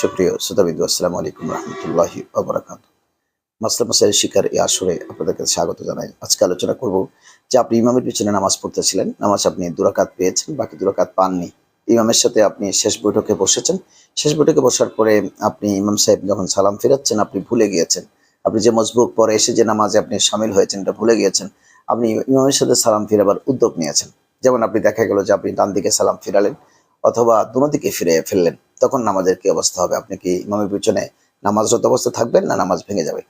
সুপ্রিয় শ্রোতাবিদু আসসালামু আলাইকুম রহমতুল্লাহি আবরাকাত মাসলা মাসাইল শিকার এই আসরে আপনাদেরকে স্বাগত জানাই। আজকে আলোচনা করব যে আপনি ইমামের পিছনে নামাজ পড়তেছিলেন, নামাজ আপনি দুরাকাত পেয়েছেন, বাকি দুরাকাত পাননি। ইমামের সাথে আপনি শেষ বৈঠকে বসেছেন। শেষ বৈঠকে বসার পরে আপনি ইমাম সাহেব যখন সালাম ফেরাচ্ছেন, আপনি ভুলে গিয়েছেন। আপনি যে মজবুক পরে এসে যে নামাজে আপনি সামিল হয়েছেন, এটা ভুলে গিয়েছেন। আপনি ইমামের সাথে সালাম ফিরাবার উদ্যোগ নিয়েছেন। যেমন আপনি দেখা গেল যে আপনি ডান দিকে সালাম ফিরালেন অথবা দুনো দিকে ফিরে ফেললেন। তখন নামাজের কি অবস্থা হবে? আপনি কি ইমামের পিছনে নামাজরত অবস্থা থাকবেন না নামাজ ভেঙে যাবে?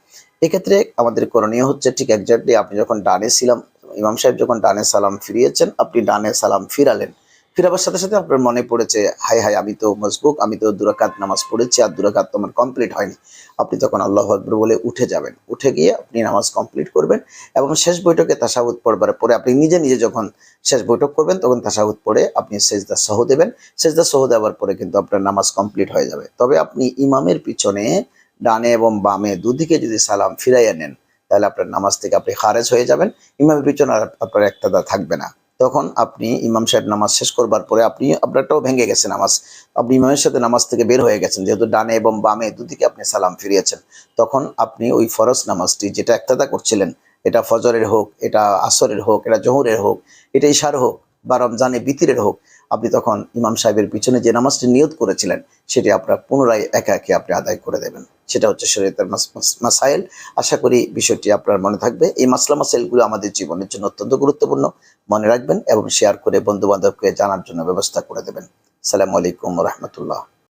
এক্ষেত্রে আমাদের করণীয় হচ্ছে ঠিক একজাক্টলি আপনি যখন ডানে ছিলাম, ইমাম সাহেব যখন ডানে সালাম ফিরিয়েছেন, আপনি ডানে সালাম ফিরালেন। ফিরাবার সাথে সাথে আপনার মনে পড়েছে হাই হাই আমি তো মজবুক, আমি তো দুরাকাত নামাজ পড়েছি আর দুরাকাত তো আমার কমপ্লিট হয়নি। আপনি তখন আল্লাহ আকবর বলে উঠে যাবেন। উঠে গিয়ে আপনি নামাজ কমপ্লিট করবেন এবং শেষ বৈঠকে তাসাহুদ পড়বার পরে আপনি নিজে নিজে যখন শেষ বৈঠক করবেন, তখন তাসাহুদ পড়ে আপনি সেজদা সহ দেবেন। সেজদা সহ দেওয়ার পরে কিন্তু আপনার নামাজ কমপ্লিট হয়ে যাবে। তবে আপনি ইমামের পিছনে ডানে এবং বামে দুদিকে যদি সালাম ফিরাইয়া নেন, তাহলে আপনার নামাজ থেকে আপনি খারেজ হয়ে যাবেন। ইমামের পিছনে আপনার একটাদা থাকবে না। তখন আপনি ইমাম সাহেব নামাজ শেষ করবার পরে আপনি আপনারটাও ভেঙে গেছে নামাজ। আপনি ইমামের সাথে নামাজ থেকে বের হয়ে গেছেন, যেহেতু ডানে এবং বামে দুদিকে আপনি সালাম ফিরিয়েছেন। তখন আপনি ওই ফরজ নামাজটি যেটা একতাদা করছিলেন, এটা ফজরের হোক, এটা আসরের হোক, এটা জহুরের হোক, এটা ইশার হোক বা রমজানে বিতিরের হোক আপনি তখন ইমাম সাহেবের পিছনে যে নামাজটি নিয়োগ করেছিলেন, সেটি আপনার পুনরায় একা একে আপনি আদায় করে দেবেন। সেটা হচ্ছে শরীয়তের মাস- মাস- মাসাইল। আশা করি বিষয়টি আপনার মনে থাকবে। এই মাসলা মাসাইলগুলো আমাদের জীবনের জন্য অত্যন্ত গুরুত্বপূর্ণ। মনে রাখবেন এবং শেয়ার করে বন্ধুবান্ধবকে জানার জন্য ব্যবস্থা করে দেবেন। সালামু আলাইকুম রহমতুল্লাহ।